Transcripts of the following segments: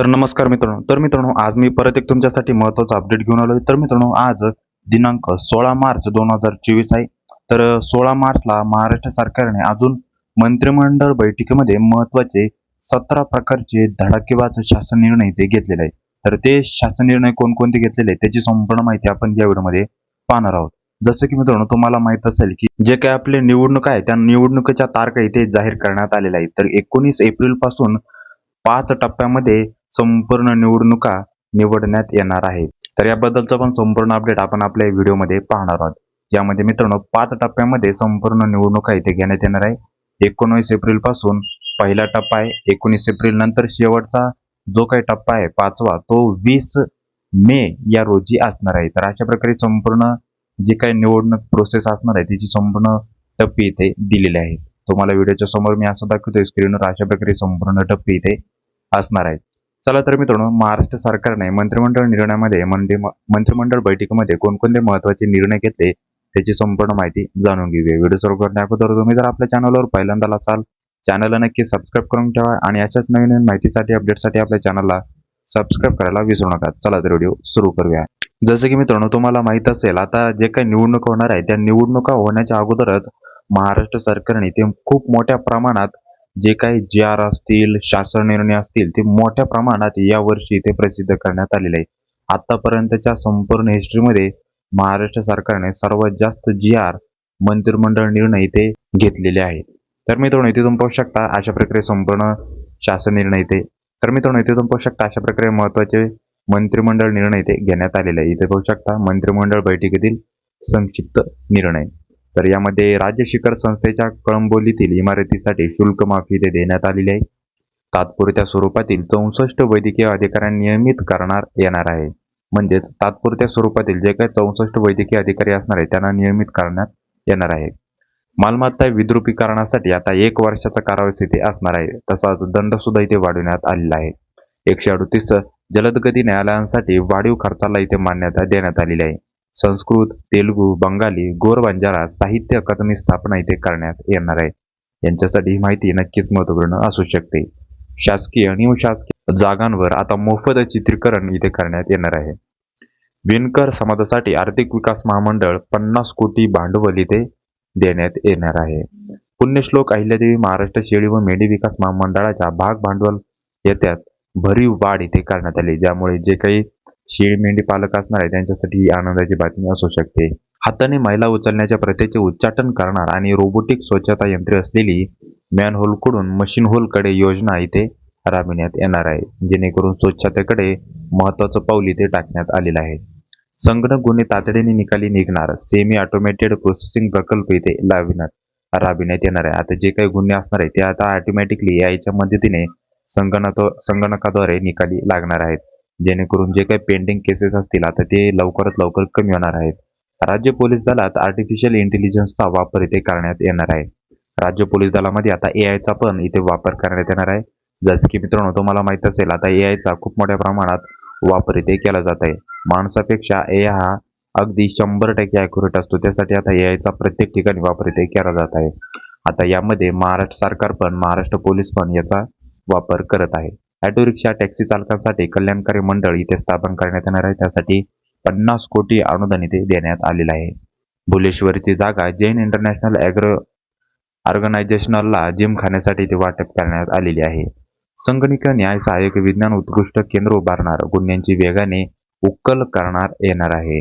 तर नमस्कार मित्रांनो. तर मित्रांनो आज मी परत एक तुमच्यासाठी महत्त्वाचा अपडेट घेऊन आलो तर मित्रांनो आज दिनांक सोळा मार्च दोन हजार चोवीस आहे. तर सोळा मार्चला महाराष्ट्र सरकारने अजून मंत्रिमंडळ बैठकीमध्ये महत्त्वाचे सतरा प्रकारचे धडाकेबाज शासन निर्णय ते घेतलेले आहे तर ते शासन निर्णय कोणकोणते घेतलेले आहेत त्याची संपूर्ण माहिती आपण या व्हिडिओमध्ये पाहणार आहोत. जसं की मित्रांनो तुम्हाला माहीत असेल की जे काही आपले निवडणूक आहे त्या निवडणुकीच्या तारखा इथे जाहीर करण्यात आलेल्या आहेत. तर एकोणीस एप्रिलपासून पाच टप्प्यामध्ये संपूर्ण निवडणुका निवडण्यात येणार आहेत. तर याबद्दलचं पण संपूर्ण अपडेट आपण आपल्या व्हिडिओमध्ये पाहणार आहोत. यामध्ये मित्रांनो पाच टप्प्यामध्ये संपूर्ण निवडणुका इथे घेण्यात येणार आहे. एकोणवीस एप्रिलपासून पहिला टप्पा आहे. एकोणीस एप्रिल नंतर शेवटचा जो काही टप्पा आहे पाचवा तो वीस मे या रोजी असणार आहे. तर अशा प्रकारे संपूर्ण जी काही निवडणूक प्रोसेस असणार आहे तिची संपूर्ण टप्पे इथे दिलेले आहेत तुम्हाला व्हिडिओच्या समोर मी असं दाखवतोय स्क्रीनवर अशा प्रकारे संपूर्ण टप्पे इथे असणार आहेत चला तर मित्रांनो महाराष्ट्र सरकारने मंत्रिमंडळ निर्णयामध्ये मंत्रिमंडळ बैठकीमध्ये कोणकोणते महत्त्वाचे निर्णय घेतले त्याची संपूर्ण माहिती जाणून घेऊया. व्हिडिओ सुरू करण्या अगोदर तुम्ही जर आपल्या चॅनलवर पहिल्यांदा असाल चॅनलला नक्की सबस्क्राईब करून ठेवा आणि अशाच नवीन नवीन माहितीसाठी अपडेटसाठी आपल्या चॅनलला सबस्क्राईब करायला विसरू नका. चला तर व्हिडिओ सुरू करूया. जसं की मित्रांनो तुम्हाला माहीत असेल आता जे काही निवडणूक होणार आहे त्या निवडणुका होण्याच्या अगोदरच महाराष्ट्र सरकारने ते खूप मोठ्या प्रमाणात जे काही जी आर असतील शासन निर्णय असतील ते मोठ्या प्रमाणात या वर्षी ते प्रसिद्ध करण्यात आलेले आहे आतापर्यंतच्या संपूर्ण हिस्ट्रीमध्ये महाराष्ट्र सरकारने सर्वात जास्त जी आर मंत्रिमंडळ निर्णय ते घेतलेले आहेत. तर मित्रांनो इथे तुम्ही पाहू शकता अशा प्रकारे संपूर्ण शासन निर्णय ते तर मित्रांनो इथे तुम्ही पाहू शकता अशा प्रकारे महत्त्वाचे मंत्रिमंडळ निर्णय ते घेण्यात आलेले आहे इथे पाहू शकता मंत्रिमंडळ बैठकीतील संक्षिप्त निर्णय. तर यामध्ये राज्य शिखर संस्थेच्या कळंबोलीतील इमारतीसाठी शुल्क माफी ते देण्यात आलेली आहे. तात्पुरत्या स्वरूपातील चौसष्ट वैद्यकीय अधिकाऱ्यांना नियमित करणार येणार आहे. म्हणजेच तात्पुरत्या स्वरूपातील जे काही चौसष्ट वैद्यकीय अधिकारी असणार आहे त्यांना नियमित करण्यात येणार आहे. मालमत्ता विद्रुपीकरणासाठी आता एक वर्षाचा कारावास इथे असणार आहे. तसाच दंड सुद्धा इथे वाढवण्यात आलेला आहे. एकशे अडतीस जलदगती न्यायालयांसाठी वाढीव खर्चाला इथे मान्यता देण्यात आलेली आहे. संस्कृत तेलुगू बंगाली गोर बंजारा साहित्य अकादमी स्थापना इथे करण्यात येणार आहे. यांच्यासाठी ही माहिती नक्कीच महत्त्वपूर्ण असू शकते. शासकीय आणि शासकीय जागांवर आता मोफत चित्रीकरण इथे करण्यात येणार आहे. विणकर समाजासाठी आर्थिक विकास महामंडळ पन्नास कोटी भांडवल इथे देण्यात येणार आहे. पुण्यश्लोक अहिल्यादेवी महाराष्ट्र शेळी व मेंढी विकास महामंडळाच्या भाग भांडवल येत्यात भरीव वाढ इथे करण्यात आली ज्यामुळे जे काही शेळी मेंढी पालक असणार आहे. त्यांच्यासाठी ही आनंदाची बातमी असू शकते. हाताने मैला उचलण्याच्या प्रथेचे उच्चाटन करणार आणि रोबोटिक स्वच्छता यंत्रे असलेली मॅनहोलकडून मशीन होलकडे योजना इथे राबविण्यात येणार आहे. जेणेकरून स्वच्छतेकडे महत्वाचं पाऊल इथे टाकण्यात आलेलं आहे. संगणक गुन्हे तातडीने निकाली निघणार. सेमी ऑटोमॅटेड प्रोसेसिंग प्रकल्प इथे लाविण्यात राबविण्यात येणार आहे. आता जे काही गुन्हे असणार आहे ते आता ऑटोमॅटिकली याच्या मदतीने संगणक संगणकाद्वारे निकाली लागणार आहेत. जेणेकरून जे काही पेंडिंग केसेस असतील आता ते लवकरात लवकर कमी होणार आहेत. राज्य पोलीस दलात आर्टिफिशियल इंटेलिजन्सचा वापर इथे करण्यात येणार आहे. राज्य पोलीस दलामध्ये आता ए आयचा पण इथे वापर करण्यात येणार आहे. जसं की मित्रांनो तुम्हाला माहीत असेल आता ए आयचा खूप मोठ्या प्रमाणात वापर इथे केला जात आहे. माणसापेक्षा ए हा अगदी शंभर टक्के अॅक्युरेट असतो. त्यासाठी आता ए आयचा प्रत्येक ठिकाणी वापर इथे केला जात आहे. आता यामध्ये महाराष्ट्र सरकार पण महाराष्ट्र पोलीस पण याचा वापर करत आहे. ऑटो रिक्षा टॅक्सी चालकांसाठी कल्याणकारी मंडळ इथे स्थापन करण्यात येणार आहे. त्यासाठी पन्नास कोटी अनुदान इथे देण्यात आलेलं आहे. भुलेश्वरची जागा जैन इंटरनॅशनल ॲग्रो ऑर्गनायझेशनला जिम खाण्यासाठी इथे वाटप करण्यात आलेली आहे. संगणक न्याय सहाय्यक विज्ञान उत्कृष्ट केंद्र उभारणार गुन्ह्यांची वेगाने उकल करणार येणार आहे.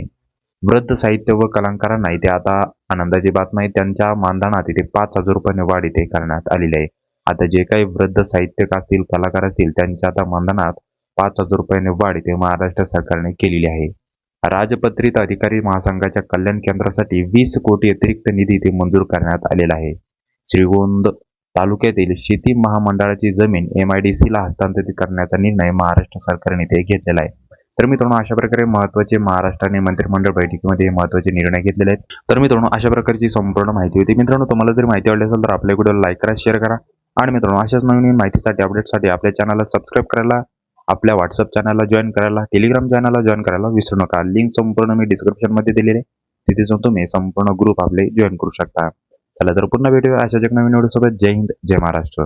वृद्ध साहित्य व कलाकारांना इथे आता आनंदाची बातमी त्यांच्या मानधनात इथे पाच हजार रुपयाने वाढ इथे करण्यात आलेली आहे. आता जे काही वृद्ध साहित्यक असतील कलाकार असतील त्यांच्या आता मानधनात पाच हजार रुपयाने वाढ इथे महाराष्ट्र सरकारने केलेली आहे. राजपत्रित अधिकारी महासंघाच्या कल्याण केंद्रासाठी वीस कोटी अतिरिक्त निधी इथे मंजूर करण्यात आलेला आहे. श्रीगोंद तालुक्यातील शेती महामंडळाची जमीन एम आय डी सीला हस्तांतरित करण्याचा निर्णय महाराष्ट्र सरकारने ते घेतलेला आहे. तर मित्रांनो अशा प्रकारे महत्त्वाचे महाराष्ट्राने मंत्रिमंडळ बैठकीमध्ये महत्त्वाचे निर्णय घेतलेले आहेत. तर मित्रांनो अशा प्रकारची संपूर्ण माहिती होती. मित्रांनो तुम्हाला जर माहिती आवडली असेल तर आपल्या व्हिडिओला लाईक करा शेअर करा. आणि मित्रांनो अशाच नवीन नवीन माहितीसाठी अपडेटसाठी आपल्या चॅनलला सबस्क्राईब करायला आपल्या व्हॉट्सअप चॅनलला जॉईन करायला टेलिग्राम चॅनलला जॉईन करायला विसरू नका. लिंक संपूर्ण मी डिस्क्रिप्शनमध्ये दिलेली आहे. तिथे जाऊन तुम्ही संपूर्ण ग्रुप आपले जॉईन करू शकता. चला तर पुन्हा भेटूया अशाच एक नवीन व्हिडिओ सोबत. जय हिंद जय महाराष्ट्र.